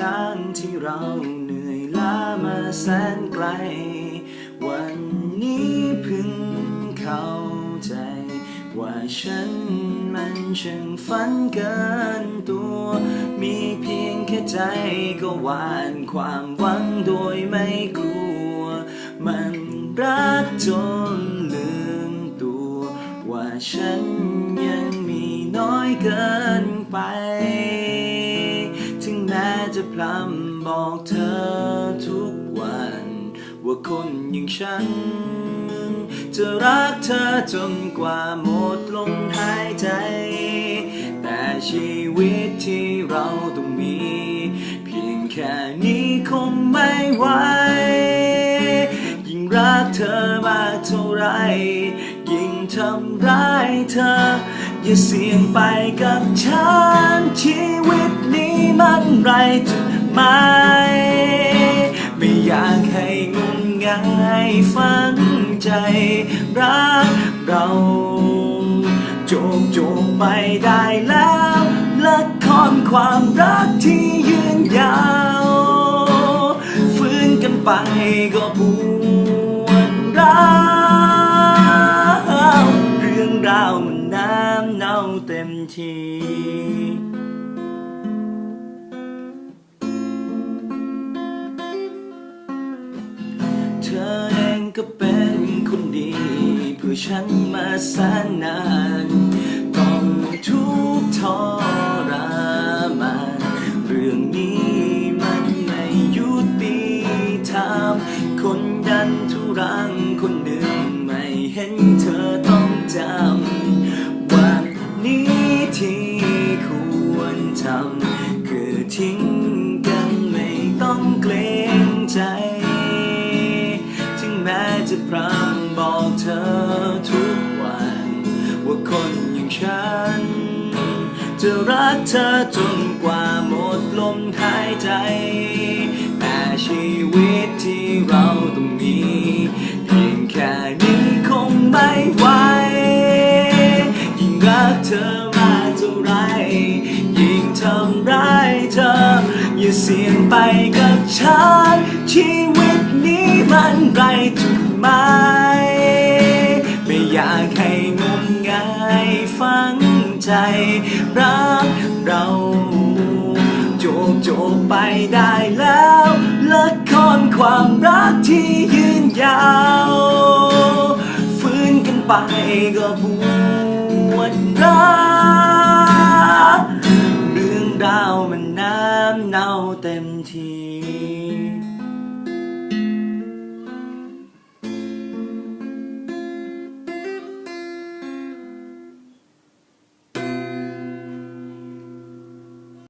ทางที่เราเหนื่อยล้ามาแสนไกล วันนี้พิ่งเข้าใจ ว่าฉันมันช่างฝันเกินตัว มีเพียงแค่ใจก็หวานความหวังโดยไม่กลัว มันรักจนลืมตัว ว่าฉันยังมีน้อยเกิน พร่ำบอกเธอทุกวัน ว่าคนอย่างฉัน จะรักเธอจนกว่าหมดลมหายใจ แต่ชีวิตที่เราต้องมี เพียงแค่นี้คงไม่ไหวยิ่งรักเธอมากเท่าไร ยิ่งทำร้ายเธอ อย่าเสี่ยงไปกับฉันชีวิตนี้มันไรจุ หม ไม่อยากให้งมงายฝันใจรักเราจบจบไปได้แล้วละครความรักที่ยืนยาวฟื้นกันไปก็ปวดร้าวเรื่องราวมันน้ำเน่าเต็มที ก็เป็นคนดีเพื่อฉันมาแสนนาน ต้องทุกทรมานเรื่องนี้มันไม่ยุติธรรมคนดันทุรังคนหนึ่งไม่เห็นเธอต้องจำวันนี้ที่ควรทำคือทิ้งกันไม่ต้องเกรงใจ เธอจนกว่าหมดลมหายใจ แต่ชีวิตที่เราต้องมีเพียงแค่นี้คงไม่ไหวยิ่งรักเธอมากเท่าไร ยิ่งทำร้ายเธอ อย่าเสี่ยงไปกับฉันชีวิตนี้มันไรจุดหมายไม่อยากให้งมงายฝัง ใจรักเราจบจบไปได้แล้วเลิกครความรักที่ยืนยาวฟื้นกันไปก็บวนรักเรื่องราวมันน้ำเน่าเต็มที